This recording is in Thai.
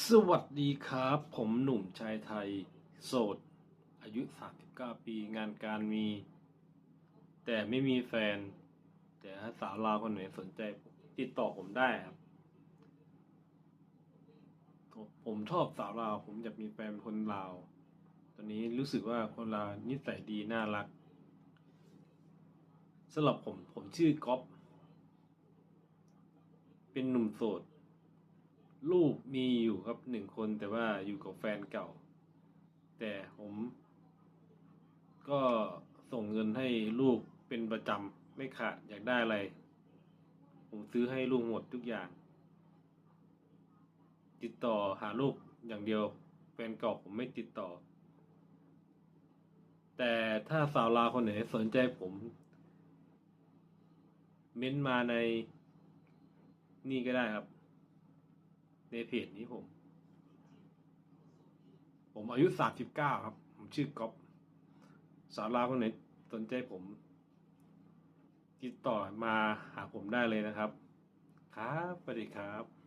สวัสดีครับ ผมหนุ่มชายไทย โสด อายุ 39 ปีงานการมี แต่ไม่มีแฟน แต่ถ้าสาวลาวคนไหนสนใจ ติดต่อผมได้ครับ ผมชอบสาวลาว ผมอยากมีแฟนคนลาว ตอนนี้รู้สึกว่าคนลาวนิสัยดี น่ารักสำหรับผมผมชื่อก๊อฟเป็นหนุ่มโสด ลูกมีอยู่ครับหนึ่งคนแต่ว่าอยู่กับแฟนเก่า แต่ผมก็ส่งเงินให้ลูกเป็นประจำไม่ขาดอยากได้อะไร ผมซื้อให้ลูกหมดทุกอย่าง ติดต่อหาลูกอย่างเดียวแฟนเก่าผมไม่ติดต่อ แต่ถ้าสาวลาวคนไหนสนใจผม เม้นต์มาในนี่ก็ได้ครับ ในเพจนี้ผม ผมอายุสามสิบเก้าครับ ผมชื่อก๊อฟสาวลาวคนไหนสนใจผม ติดต่อมาหาผมได้เลยนะครับ ครับสวัสดีครับ